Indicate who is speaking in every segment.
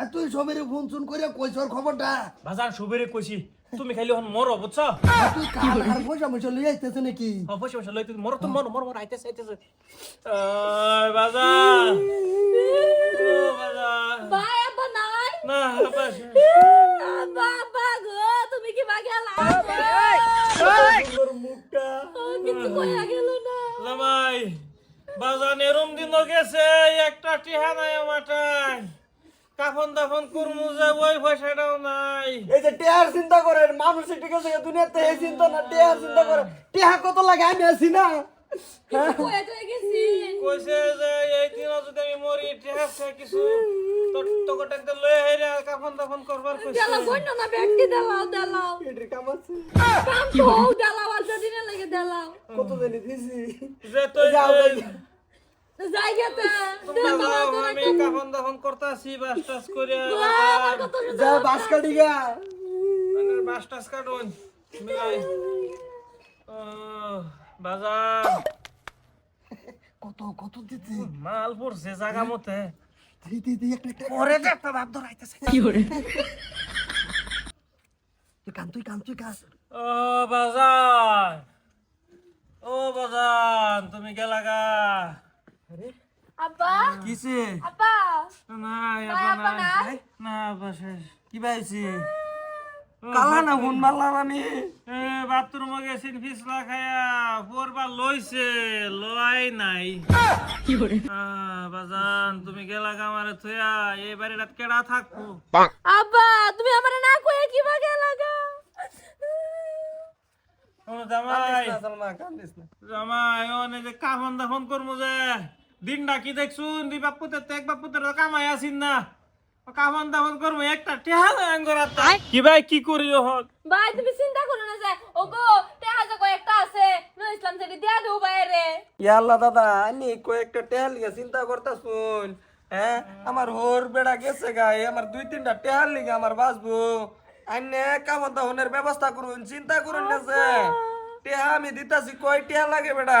Speaker 1: আর তুই সবেরে ফোন শুন করে কইছর খবরটা
Speaker 2: বাজার সবেরে কইছি তুমি খাইলে হন মরো বুঝছ
Speaker 1: তুই কাল পয়সা মশা লই আইতেছ নাকি
Speaker 2: হ্যাঁ পয়সা মশা লই মরো তো মরো আইতেছ আইতেছ বাজার
Speaker 3: গো তুমি
Speaker 2: বাজার এরম দিন গেছে একটা টিহা নাই মাটায় কাফন দাফন করমু যে ওই পয়সাটাও নাই
Speaker 1: এই যে টেহার চিন্তা করে মানুষ ঠিক আছে দুনিয়াতে এই চিন্তা না টেহার চিন্তা করে টেহা কত লাগে আমি আছি না
Speaker 2: কইছে যে এই দিন যদি আমি মরি টেহা সে কিছু তোকে লয়ে কাফন দাফন করবার কইছে দালাও
Speaker 3: কই না ব্যক্তি লাগে দালাও
Speaker 1: কত দিন দিছি
Speaker 2: যে তুই কত কত দিতে মাল পড়ছে জাগা মতে
Speaker 1: ওরে দেখ তো বাপ ধরাইতেছে কান তুই
Speaker 2: ও বাজান ও বাজান তুমি গেলাগা আরে লয় নাই কি করে বাজান তুমি গেলা কামারে থয়া এই বাড়ি
Speaker 3: তুমি আমারে না কইয়া কি বা গেলা গা
Speaker 2: জামাই জামাই ওনে যে কাফন দাফন করমু যে দিন ডাকি দেখছুন দুই বাপুতের তো এক বাপ বাপুতের তো কামাই আসিন না কামান দামান করবো একটা টেহাল আঙ্গরাত কি ভাই কি করি হোক
Speaker 3: ভাই তুমি চিন্তা করো না যে ওগো টেহা যে কয়েকটা আছে নয় ইসলাম সেটি দেয়া দেবো বাইরে
Speaker 1: ইয়া আল্লাহ দাদা আমি কয়েকটা টেহাল লিগে চিন্তা করতাছুন হ্যাঁ আমার হোর বেড়া গেছে গাই আমার দুই তিনটা টেহাল লিগে আমার বাঁচবো আইনে কামান দাহনের ব্যবস্থা করুন চিন্তা করুন না যে টেহা আমি দিতাছি কয় টেহা লাগে বেড়া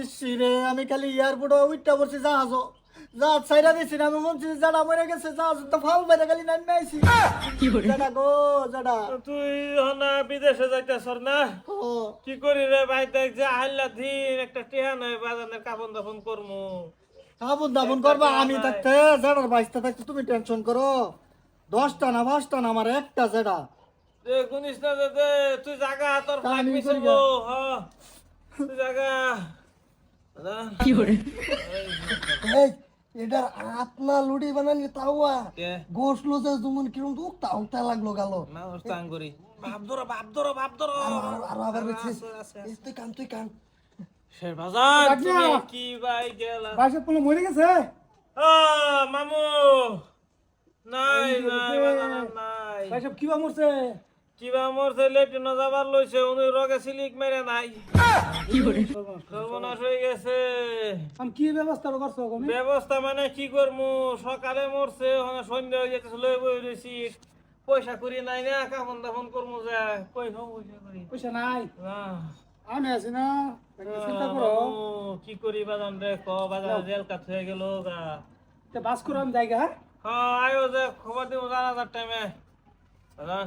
Speaker 1: ইসিরে আমি খালি এয়ারপোর্টে উঠটা বসে জাহাজ জাহাজ সাইরা দিছি আমি মনছি জানা মরে গেছে জাহাজ তো ফাল বাইরে খালি নাম নাইছি জানা গো জানা
Speaker 2: তুই হনা বিদেশে যাইতাছ না কি করি রে ভাই দেখ যে আল্লা দিন একটা টিহা নাই বাজানের কাপন দাপন করমু
Speaker 1: কাপন দাপন করবা আমি থাকতে জানার বাইসতে থাকতে তুমি টেনশন করো দশটা না পাঁচটা না আমার একটা জেডা
Speaker 2: গুনিস না তুই জাগা তোর ফাইক মিশবো হ তুই জাগা
Speaker 1: এটার আতনা লুডি বানালি তাওয়া গোশ লোজে জুমুন কিরম তো উক্তা উক্তা লাগলো গালো
Speaker 2: মামু নাই নাই
Speaker 1: নাই কি সব মরছে
Speaker 2: কিবা মোর ছেলে টিনো যাবার লইছে উনি রগে সিলিক মেরে নাই সর্বনাশ হয়ে গেছে
Speaker 1: আমি কি ব্যবস্থা করছো
Speaker 2: ব্যবস্থা মানে কি করমু সকালে মরছে সন্ধ্যা হয়ে যেতেছে লই বই রইছি পয়সা করি নাই না কাফন দাফন করমু যা পয়সা
Speaker 1: পয়সা করি নাই আমি আছি না
Speaker 2: কি করি বাজান রে ক বাজান জেল কাট হয়ে গেল গা
Speaker 1: তে বাস করো জায়গা
Speaker 2: হ্যাঁ আয়ো যে খবর দিব জানা জানাজার টাইমে বাজান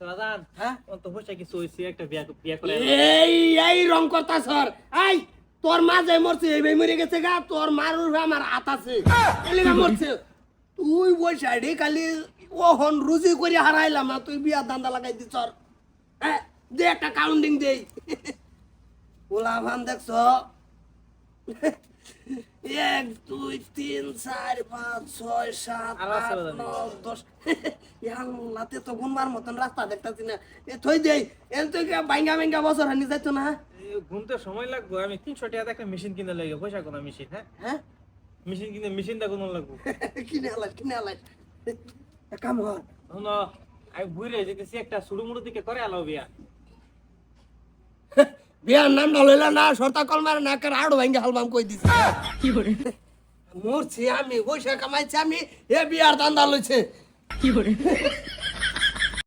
Speaker 2: হ্যাঁ?
Speaker 1: এই রং কথা স্যার আই তোর মা যাই মরছে গা তোর মার আমার হাত আছে এলেগা মরছে তুই বই সাইডে ও হন রুজি করে হারাইলাম না তুই বিয়ার দান্দা লাগাই দিছ হ্যাঁ দে একটা কাউন্টিং দেই ওলা ভান দেখছ এক দুই তিন চার পাঁচ ছয় সাত আট নয় দশ ইয়াল্লাতে তো ঘুমবার মতন রাস্তা দেখতেছি না এ থই দেই এল তো বাইঙ্গা বাইঙ্গা বছর হানি যাইত না
Speaker 2: ঘুমতে হ্যাঁ? সময় লাগবে আমি তিনশো টাকা একটা মেশিন কিনে লাগে পয়সা কোনো মেশিন হ্যাঁ হ্যাঁ মেশিন কিনে মেশিনটা কোনো লাগবো
Speaker 1: কিনে আলাই কিনে আলাই কাম কর
Speaker 2: আমি বুঝলে যেতেছি একটা সুড়ুমুড়ু দিকে করে আলো বিয়া
Speaker 1: বিয়ার নাম না লইলা না সর্তা কল মারে না কার আড় ভাঙ্গে হালবাম কই দিছে মরছি আমি পয়সা কামাইছি আমি এ বিয়ার দান্দা লইছে কি করে